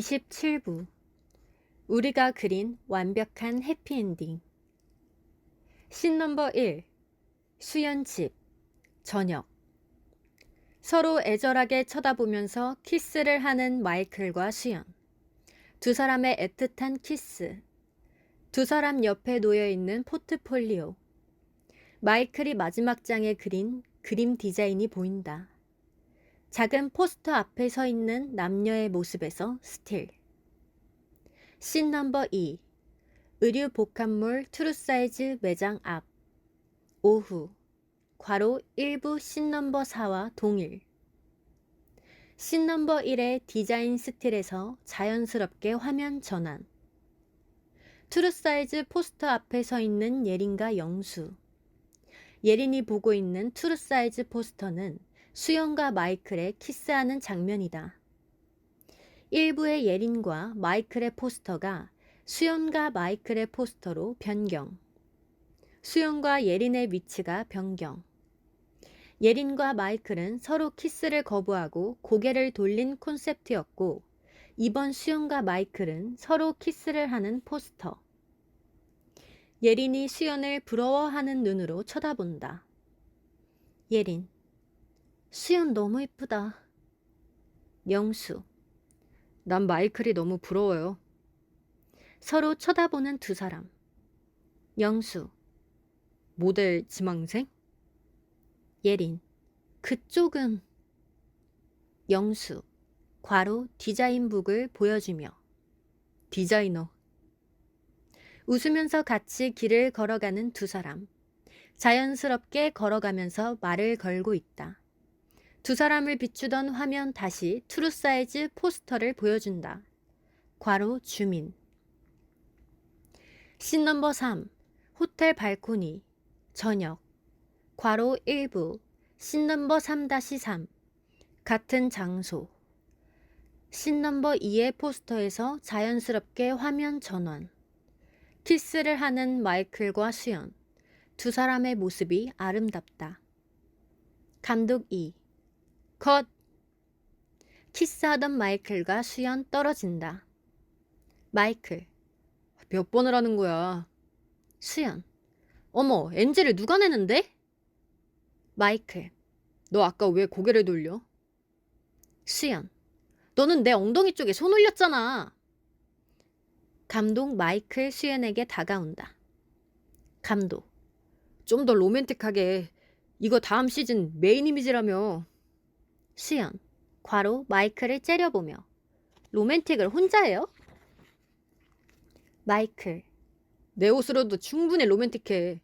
27부. 우리가 그린 완벽한 해피엔딩. 신 넘버 1 수연집. 저녁. 서로 애절하게 쳐다보면서 키스를 하는 마이클과 수연. 두 사람의 애틋한 키스. 두 사람 옆에 놓여 있는 포트폴리오. 마이클이 마지막 장에 그린 그림 디자인이 보인다. 작은 포스터 앞에 서 있는 남녀의 모습에서 스틸. 씬 넘버 2. 의류 복합물 트루사이즈 매장 앞. 오후. 괄호 1부 씬 넘버 4와 동일. 씬 넘버 1의 디자인 스틸에서 자연스럽게 화면 전환. 트루사이즈 포스터 앞에 서 있는 예린과 영수. 예린이 보고 있는 트루사이즈 포스터는 수영과 마이클의 키스하는 장면이다. 일부의 예린과 마이클의 포스터가 수연과 마이클의 포스터로 변경. 수연과 예린의 위치가 변경. 예린과 마이클은 서로 키스를 거부하고 고개를 돌린 콘셉트였고, 이번 수연과 마이클은 서로 키스를 하는 포스터. 예린이 수연을 부러워하는 눈으로 쳐다본다. 예린. 수연 너무 이쁘다. 영수. 난 마이클이 너무 부러워요. 서로 쳐다보는 두 사람. 영수. 모델 지망생? 예린. 그쪽은 영수. 괄호 디자인북을 보여주며 디자이너. 웃으면서 같이 길을 걸어가는 두 사람. 자연스럽게 걸어가면서 말을 걸고 있다. 두 사람을 비추던 화면 다시 트루 사이즈 포스터를 보여준다. 괄호 주민. 씬 넘버 3. 호텔 발코니. 저녁. 괄호 1부. 씬 넘버 3-3. 같은 장소. 씬 넘버 2의 포스터에서 자연스럽게 화면 전환. 키스를 하는 마이클과 수연. 두 사람의 모습이 아름답다. 감독 2. 컷! 키스하던 마이클과 수연 떨어진다. 마이클. 몇 번을 하는 거야? 수연. 어머, 엔지를 누가 내는데? 마이클. 너 아까 왜 고개를 돌려? 수연. 너는 내 엉덩이 쪽에 손 올렸잖아. 감독 마이클 수연에게 다가온다. 감독. 좀 더 로맨틱하게. 이거 다음 시즌 메인 이미지라며. 수연. 괄호 마이클을 째려보며. 로맨틱을 혼자 해요? 마이클. 내 옷으로도 충분히 로맨틱해.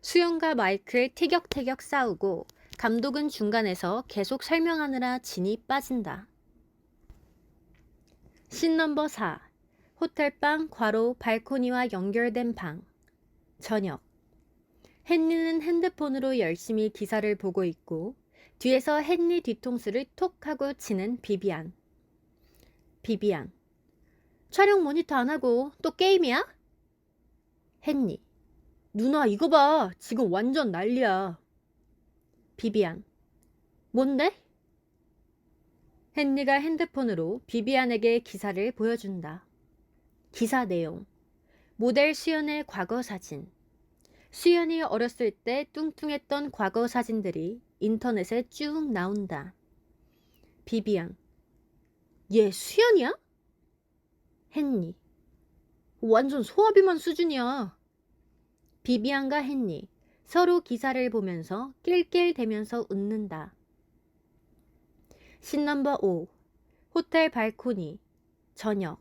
수연과 마이클 티격태격 싸우고 감독은 중간에서 계속 설명하느라 진이 빠진다. 신 넘버 4. 호텔방 괄호 발코니와 연결된 방. 저녁. 헨리는 핸드폰으로 열심히 기사를 보고 있고 뒤에서 헨리 뒤통수를 톡 하고 치는 비비안. 비비안. 촬영 모니터 안 하고 또 게임이야? 헨리. 누나 이거 봐. 지금 완전 난리야. 비비안. 뭔데? 헨리가 핸드폰으로 비비안에게 기사를 보여준다. 기사 내용. 모델 수연의 과거 사진. 수연이 어렸을 때 뚱뚱했던 과거 사진들이 인터넷에 쭉 나온다. 비비안. 얘 수연이야? 헨리. 완전 소화비만 수준이야. 비비안과 헨리. 서로 기사를 보면서 낄낄대면서 웃는다. 신 넘버 5. 호텔 발코니. 저녁.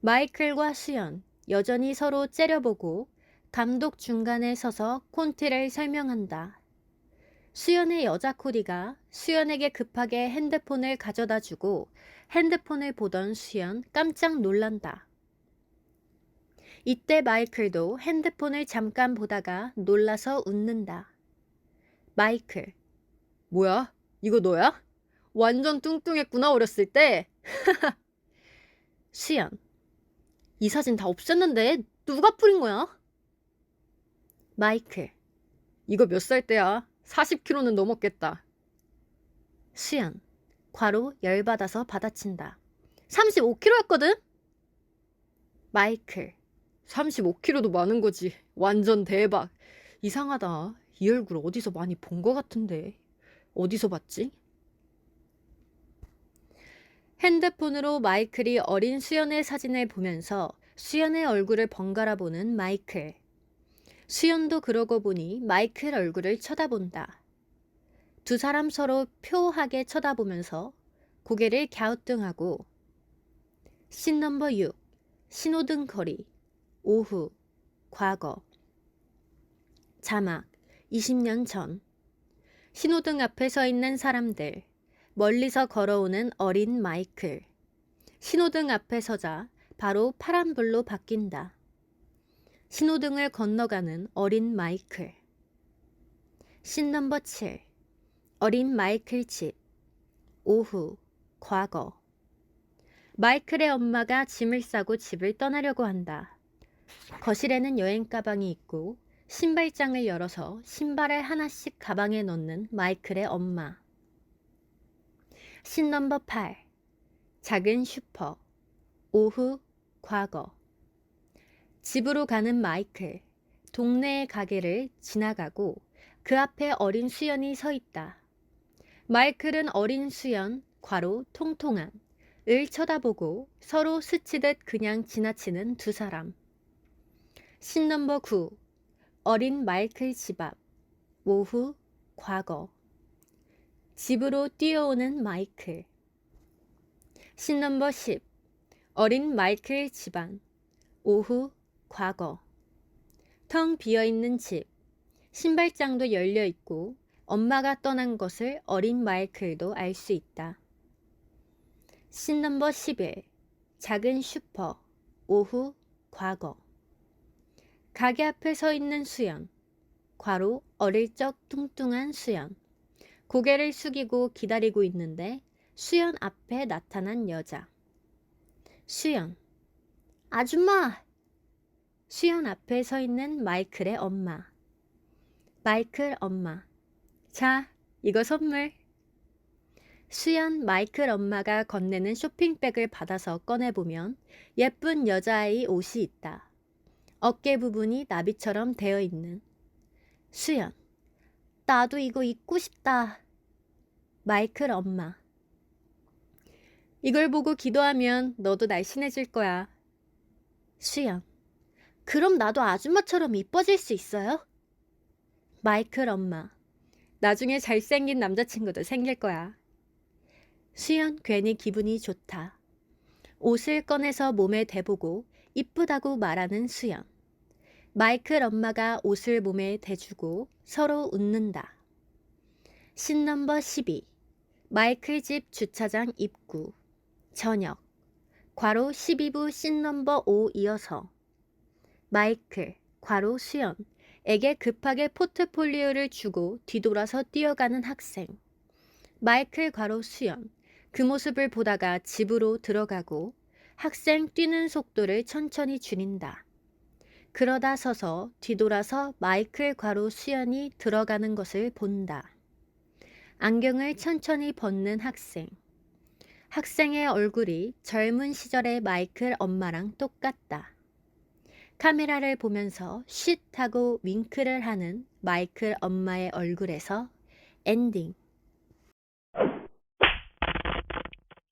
마이클과 수연. 여전히 서로 째려보고 감독 중간에 서서 콘티를 설명한다. 수연의 여자 코디가 수연에게 급하게 핸드폰을 가져다 주고 핸드폰을 보던 수연 깜짝 놀란다. 이때 마이클도 핸드폰을 잠깐 보다가 놀라서 웃는다. 마이클. 뭐야? 이거 너야? 완전 뚱뚱했구나 어렸을 때. 수연. 이 사진 다 없앴는데 누가 뿌린 거야? 마이클. 이거 몇 살 때야? 40kg는 넘었겠다. 수연. 과로 열받아서 받아친다. 35kg였거든? 마이클. 35kg도 많은 거지. 완전 대박. 이상하다. 이 얼굴 어디서 많이 본 것 같은데. 어디서 봤지? 핸드폰으로 마이클이 어린 수연의 사진을 보면서 수연의 얼굴을 번갈아 보는 마이클. 수연도 그러고 보니 마이클 얼굴을 쳐다본다. 두 사람 서로 표하게 쳐다보면서 고개를 갸우뚱하고 씬 넘버 6 신호등 거리 오후 과거 자막 20년 전 신호등 앞에 서 있는 사람들 멀리서 걸어오는 어린 마이클 신호등 앞에 서자 바로 파란불로 바뀐다. 신호등을 건너가는 어린 마이클. 씬 넘버 7 어린 마이클 집. 오후 과거. 마이클의 엄마가 짐을 싸고 집을 떠나려고 한다. 거실에는 여행 가방이 있고 신발장을 열어서 신발을 하나씩 가방에 넣는 마이클의 엄마. 신 넘버 8 작은 슈퍼. 오후 과거 집으로 가는 마이클 동네의 가게를 지나가고 그 앞에 어린 수연이 서 있다. 마이클은 어린 수연 괄호 통통한 을 쳐다보고 서로 스치듯 그냥 지나치는 두 사람. 신 넘버 9 어린 마이클 집 앞 오후 과거 집으로 뛰어오는 마이클 신 넘버 10 어린 마이클 집안 오후 과거. 텅 비어 있는 집. 신발장도 열려 있고 엄마가 떠난 것을 어린 마이클도 알 수 있다. 신 넘버 11 작은 슈퍼. 오후 과거. 가게 앞에 서 있는 수연 괄호 어릴 적 뚱뚱한 수연 고개를 숙이고 기다리고 있는데 수연 앞에 나타난 여자. 수연 아줌마 수연 앞에 서 있는 마이클의 엄마 마이클 엄마 자 이거 선물 수연 마이클 엄마가 건네는 쇼핑백을 받아서 꺼내보면 예쁜 여자아이 옷이 있다. 어깨 부분이 나비처럼 되어 있는 수연. 나도 이거 입고 싶다. 마이클 엄마. 이걸 보고 기도하면 너도 날씬해질 거야. 수연. 그럼 나도 아줌마처럼 이뻐질 수 있어요? 마이클 엄마. 나중에 잘생긴 남자친구도 생길 거야. 수연 괜히 기분이 좋다. 옷을 꺼내서 몸에 대보고 이쁘다고 말하는 수연. 마이클 엄마가 옷을 몸에 대주고 서로 웃는다. 신 넘버 12 마이클 집 주차장 입구 저녁 괄호 12부 신 넘버 5 이어서 마이클 괄호 수연에게 급하게 포트폴리오를 주고 뒤돌아서 뛰어가는 학생 마이클 괄호 수연 그 모습을 보다가 집으로 들어가고 학생 뛰는 속도를 천천히 줄인다. 그러다 서서 뒤돌아서 마이클 괄호 수연이 들어가는 것을 본다. 안경을 천천히 벗는 학생. 학생의 얼굴이 젊은 시절의 마이클 엄마랑 똑같다. 카메라를 보면서 쉿 하고 윙크를 하는 마이클 엄마의 얼굴에서 엔딩.